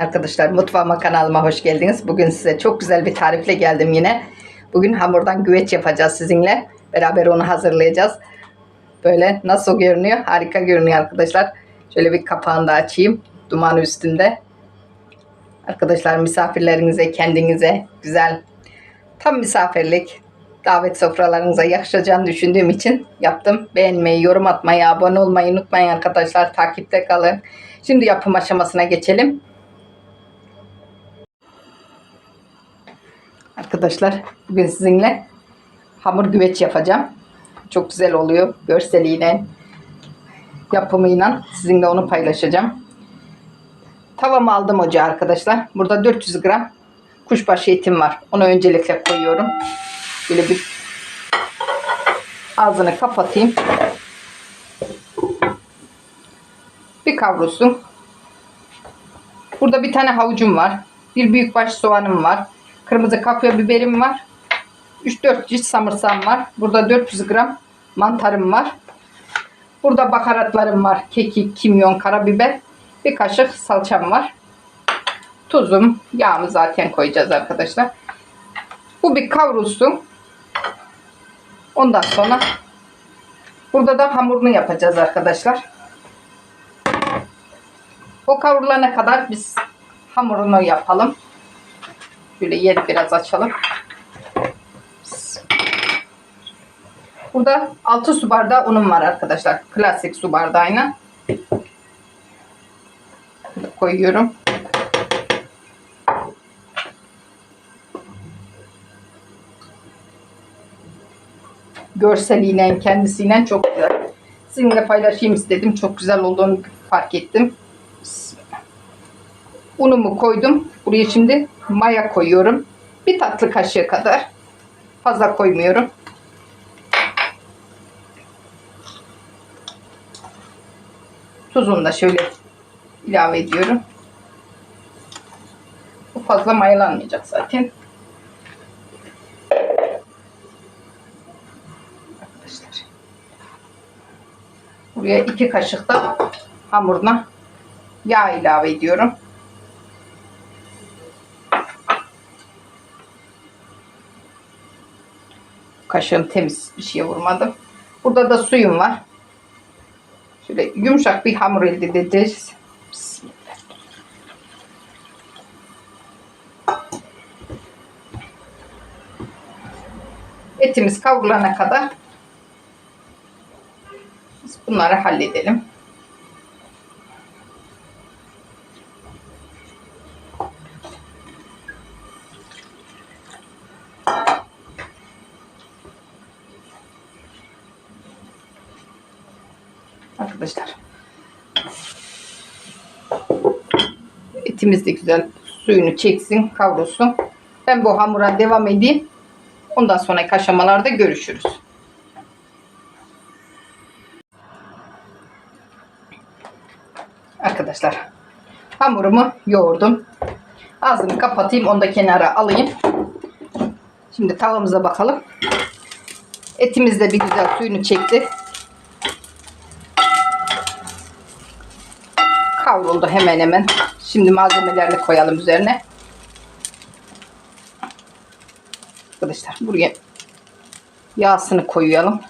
Arkadaşlar mutfağıma kanalıma hoş geldiniz. Bugün size çok güzel bir tarifle geldim yine. Bugün hamurdan güveç yapacağız sizinle. Beraber onu hazırlayacağız. Böyle nasıl görünüyor? Harika görünüyor arkadaşlar. Şöyle bir kapağını da açayım. Duman üstünde. Arkadaşlar misafirlerinize, kendinize güzel tam misafirlik davet sofralarınıza yakışacağını düşündüğüm için yaptım. Beğenmeyi, yorum atmayı, abone olmayı unutmayın arkadaşlar. Takipte kalın. Şimdi yapım aşamasına geçelim. Arkadaşlar bugün sizinle hamur güveç yapacağım. Çok güzel oluyor görseliyle, yapımıyla. Sizinle onu paylaşacağım. Tavamı aldım ocağa arkadaşlar. Burada 400 gram kuşbaşı etim var. Onu öncelikle koyuyorum. Böyle bir ağzını kapatayım. Bir kavrulsun. Burada bir tane havucum var. Bir büyükbaş soğanım var. Kırmızı kapya biberim var. 3-4 cilt samırsam var. Burada 400 gram mantarım var. Burada baharatlarım var. Kekik, kimyon, karabiber. Bir kaşık salçam var. Tuzum, yağımı zaten koyacağız arkadaşlar. Bu bir kavrulsun. Ondan sonra burada da hamurunu yapacağız arkadaşlar. O kavrulana kadar biz hamurunu yapalım. Şöyle yeri biraz açalım. Burada 6 su bardağı unum var arkadaşlar. Klasik su bardağıyla. Koyuyorum. Görseliyle kendisiyle çok güzel. Sizinle paylaşayım istedim. Çok güzel olduğunu fark ettim. Unumu koydum. Buraya şimdi maya koyuyorum. Bir tatlı kaşığı kadar. Fazla koymuyorum. Tuzunu da şöyle ilave ediyorum. Bu fazla mayalanmayacak zaten. Arkadaşlar. Buraya iki kaşık da hamuruna yağ ilave ediyorum. Kaşığım temiz bir şeye vurmadım. Burada da suyum var. Şöyle yumuşak bir hamur elde edeceğiz. Bismillah. Etimiz kavrulana kadar biz bunları halledelim. Arkadaşlar. Etimiz de güzel suyunu çeksin, kavrulsun. Ben bu hamura devam edeyim. Ondan sonraki aşamalarda görüşürüz. Arkadaşlar hamurumu yoğurdum. Ağzını kapatayım. Onu da kenara alayım. Şimdi tavamıza bakalım. Etimiz de bir güzel suyunu çekti. Kavruldu hemen hemen. Şimdi malzemelerini koyalım üzerine. Arkadaşlar buraya yağsını koyalım.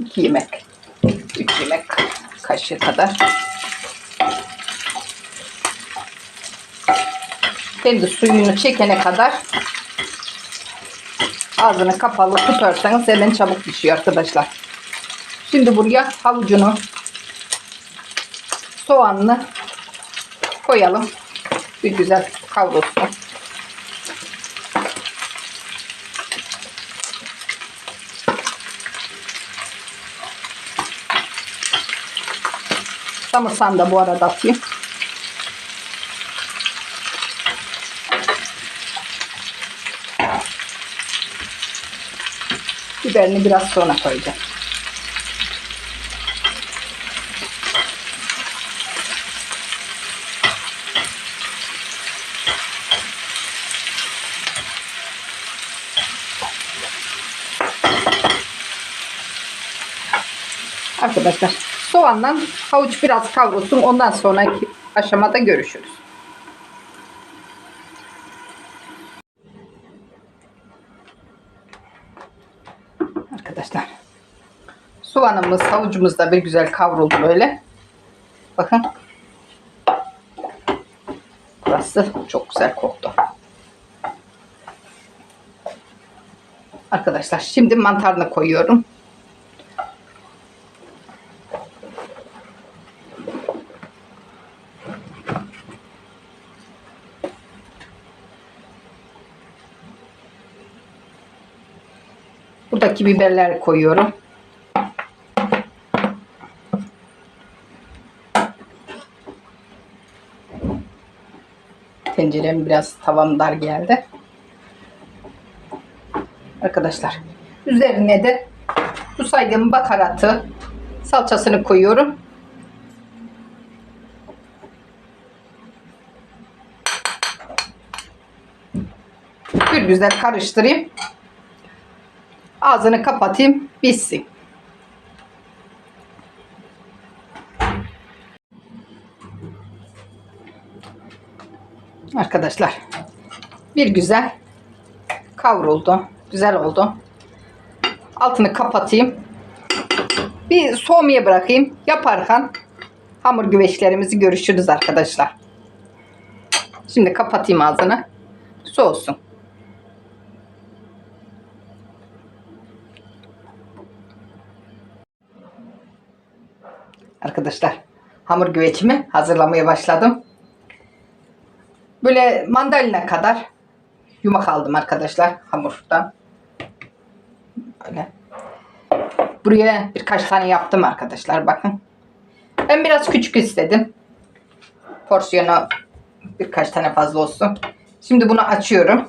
İki yemek, üç yemek kaşığı kadar. Kendi suyunu çekene kadar ağzını kapalı tutarsanız hemen çabuk pişiyor arkadaşlar. Şimdi buraya havucunu, soğanını koyalım. Bir güzel kavrulsun. Samırsan da bu arada atayım. Biberini biraz sonra koyacağım. Arkadaşlar Soğanla havuç biraz kavrulsun. Ondan sonraki aşamada görüşürüz. Arkadaşlar. Soğanımız, havucumuz da bir güzel kavruldu böyle. Bakın. Burası çok güzel koktu. Arkadaşlar şimdi mantarını koyuyorum. Buradaki biberleri koyuyorum. Tencerem biraz tavam dar geldi. Arkadaşlar üzerine de bu saydığım bakaratı salçasını koyuyorum. Bir güzel karıştırayım. Ağzını kapatayım. Bitsin. Arkadaşlar bir güzel kavruldu. Güzel oldu. Altını kapatayım. Bir soğumaya bırakayım. Yaparken hamur güveçlerimizi görüşürüz arkadaşlar. Şimdi kapatayım ağzını. Soğusun. Arkadaşlar hamur güvecimi hazırlamaya başladım. Böyle mandalina kadar yumak aldım arkadaşlar hamurdan. Böyle. Buraya birkaç tane yaptım arkadaşlar bakın. Ben biraz küçük istedim. Porsiyonu birkaç tane fazla olsun. Şimdi bunu açıyorum.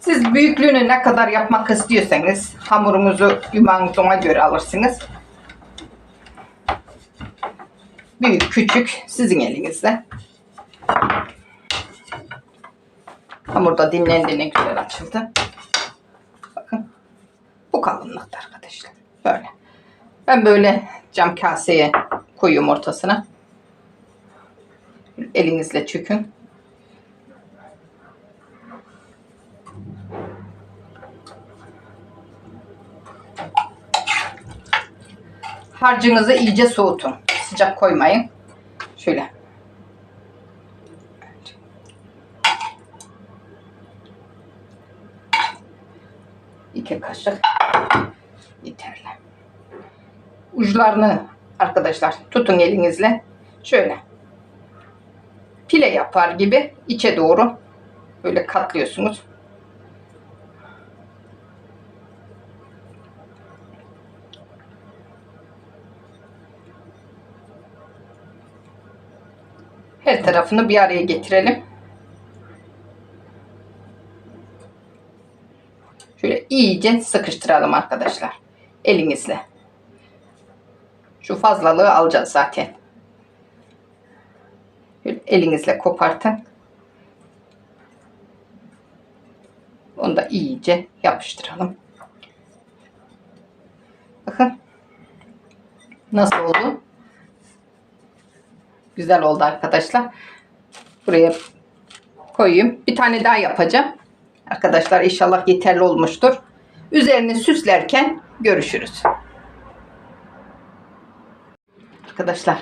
Siz büyüklüğünü ne kadar yapmak istiyorsanız hamurunuzu yumağınıza göre alırsınız. Büyük küçük sizin elinizde. Hamur da dinlendi güzel açıldı. Bakın bu kalınlıkta arkadaşlar. Böyle. Ben böyle cam kaseye koyuyorum ortasına. Elinizle çökün. Harcınızı iyice soğutun. Sıcak koymayın. Şöyle. İki kaşık yeterli. Uçlarını arkadaşlar tutun elinizle. Şöyle. Pile yapar gibi içe doğru böyle katlıyorsunuz. Her tarafını bir araya getirelim. Şöyle iyice sıkıştıralım arkadaşlar. Elinizle. Şu fazlalığı alacağız zaten. Şöyle elinizle kopartın. Onu da iyice yapıştıralım. Bakın. Nasıl oldu? Güzel oldu arkadaşlar. Buraya koyayım. Bir tane daha yapacağım. Arkadaşlar inşallah yeterli olmuştur. Üzerini süslerken görüşürüz. Arkadaşlar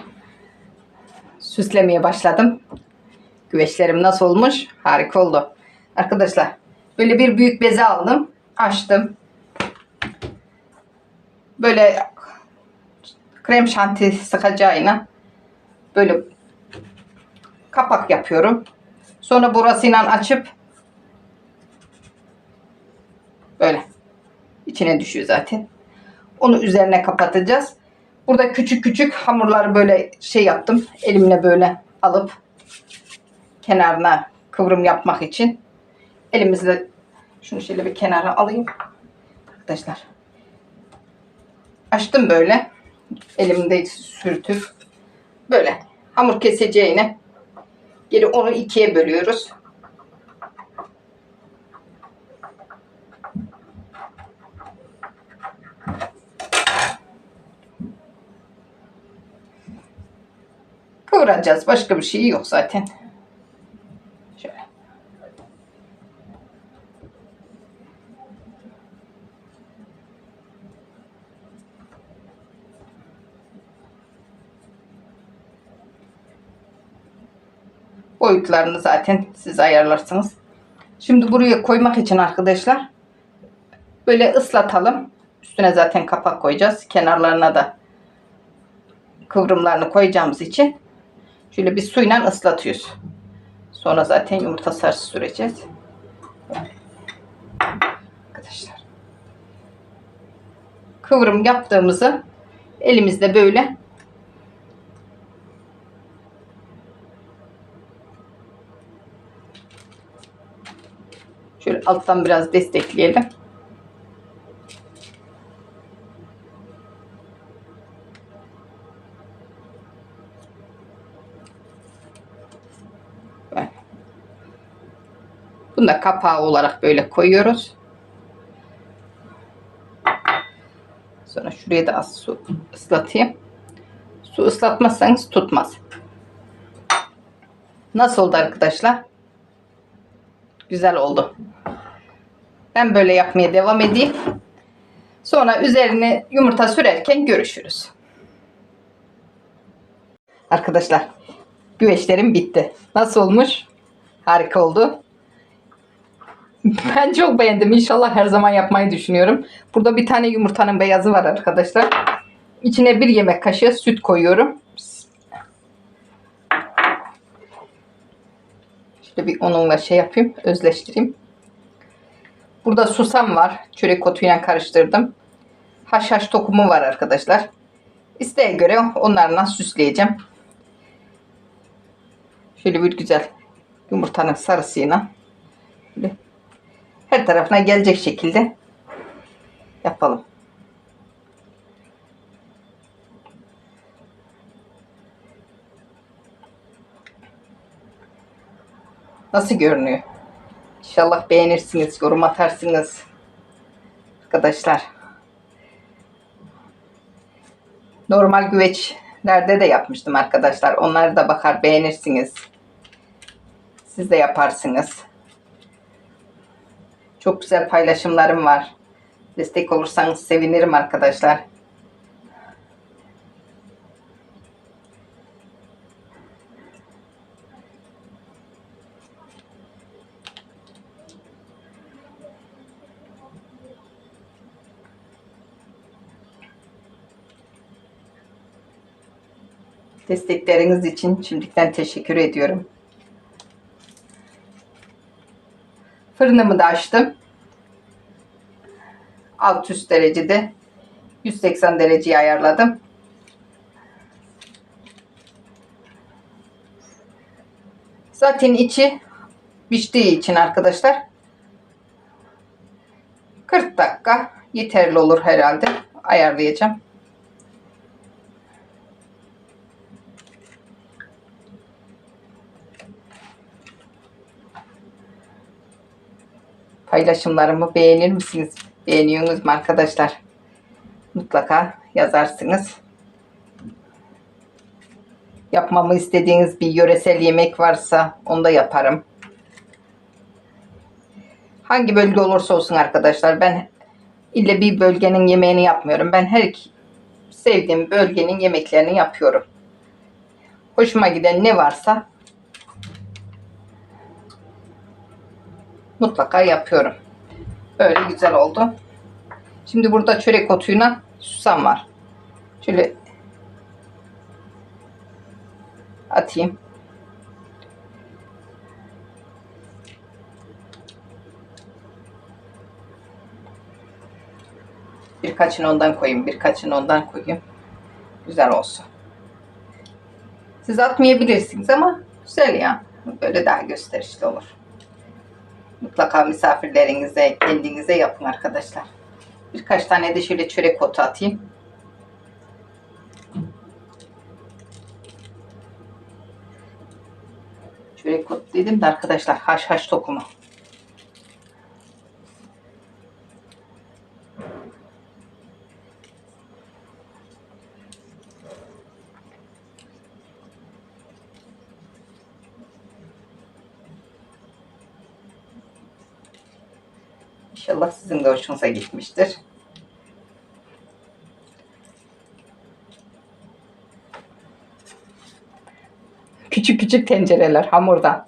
süslemeye başladım. Güveçlerim nasıl olmuş? Harika oldu. Arkadaşlar böyle bir büyük beze aldım. Açtım. Böyle krem şanti sıkacağına böyle kapak yapıyorum. Sonra burasıyla açıp böyle içine düşüyor zaten. Onu üzerine kapatacağız. Burada küçük küçük hamurları böyle şey yaptım. Elimle böyle alıp kenarına kıvrım yapmak için elimizle şunu şöyle bir kenara alayım. Arkadaşlar. Açtım böyle. Elimde sürtüp Böyle hamur keseceğine geri onu ikiye bölüyoruz. Kıvıracağız. Başka bir şey yok zaten. Boyutlarını zaten siz ayarlarsınız. Şimdi buraya koymak için arkadaşlar böyle ıslatalım. Üstüne zaten kapak koyacağız. Kenarlarına da kıvrımlarını koyacağımız için şöyle bir suyla ıslatıyoruz. Sonra zaten yumurta sarısı süreceğiz. Arkadaşlar. Kıvrım yaptığımızı elimizde böyle Şöyle alttan biraz destekleyelim. Bunu da kapağı olarak böyle koyuyoruz. Sonra şuraya da az su ıslatayım. Su ıslatmazsanız tutmaz. Nasıl oldu arkadaşlar? Güzel oldu. Ben böyle yapmaya devam edeyim. Sonra üzerine yumurta sürerken görüşürüz. Arkadaşlar güveçlerim bitti. Nasıl olmuş? Harika oldu. Ben çok beğendim. İnşallah her zaman yapmayı düşünüyorum. Burada bir tane yumurtanın beyazı var arkadaşlar. İçine bir yemek kaşığı süt koyuyorum. Şöyle bir onunla şey yapayım. Özleştireyim. Burada susam var. Çörek otuyla karıştırdım. Haşhaş tokumu var arkadaşlar. İsteğe göre onlarla süsleyeceğim. Şöyle bir güzel yumurtanın sarısıyla her tarafına gelecek şekilde yapalım. Nasıl görünüyor? İnşallah beğenirsiniz, yorum atarsınız. Arkadaşlar. Normal güveçlerde de yapmıştım arkadaşlar. Onları da bakar beğenirsiniz. Siz de yaparsınız. Çok güzel paylaşımlarım var. Destek olursanız sevinirim arkadaşlar. Destekleriniz için şimdiden teşekkür ediyorum. Fırınımı da açtım. Alt üst derecede 180 dereceye ayarladım. Zaten içi piştiği için arkadaşlar 40 dakika yeterli olur herhalde. Ayarlayacağım. Paylaşımlarımı beğenir misiniz? Beğeniyorsunuz mu arkadaşlar? Mutlaka yazarsınız. Yapmamı istediğiniz bir yöresel yemek varsa onu da yaparım. Hangi bölge olursa olsun arkadaşlar ben ille bir bölgenin yemeğini yapmıyorum. Ben her sevdiğim bölgenin yemeklerini yapıyorum. Hoşuma giden ne varsa mutlaka yapıyorum. Böyle güzel oldu. Şimdi burada çörek otuyla susam var. Şöyle atayım. Birkaçını ondan koyayım, birkaçını ondan koyayım. Güzel olsun. Siz atmayabilirsiniz ama güzel ya. Böyle daha gösterişli olur. Mutlaka misafirlerinize, kendinize yapın arkadaşlar. Birkaç tane de şöyle çörek otu atayım. Çörek otu dedim de arkadaşlar haşhaş tokumu. İnşallah sizin de hoşunuza gitmiştir. Küçük küçük tencereler hamurdan.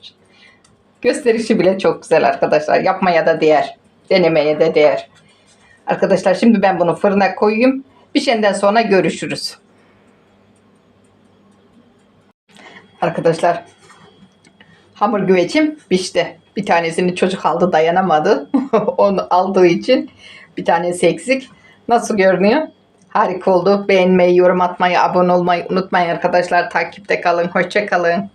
Gösterişi bile çok güzel arkadaşlar. Yapmaya da değer. Denemeye de değer. Arkadaşlar şimdi ben bunu fırına koyayım. Pişenden sonra görüşürüz. Arkadaşlar hamur güvecim pişti. Bir tanesini çocuk aldı dayanamadı. Onu aldığı için bir tanesi eksik. Nasıl görünüyor? Harika oldu. Beğenmeyi, yorum atmayı, abone olmayı unutmayın arkadaşlar. Takipte kalın. Hoşça kalın.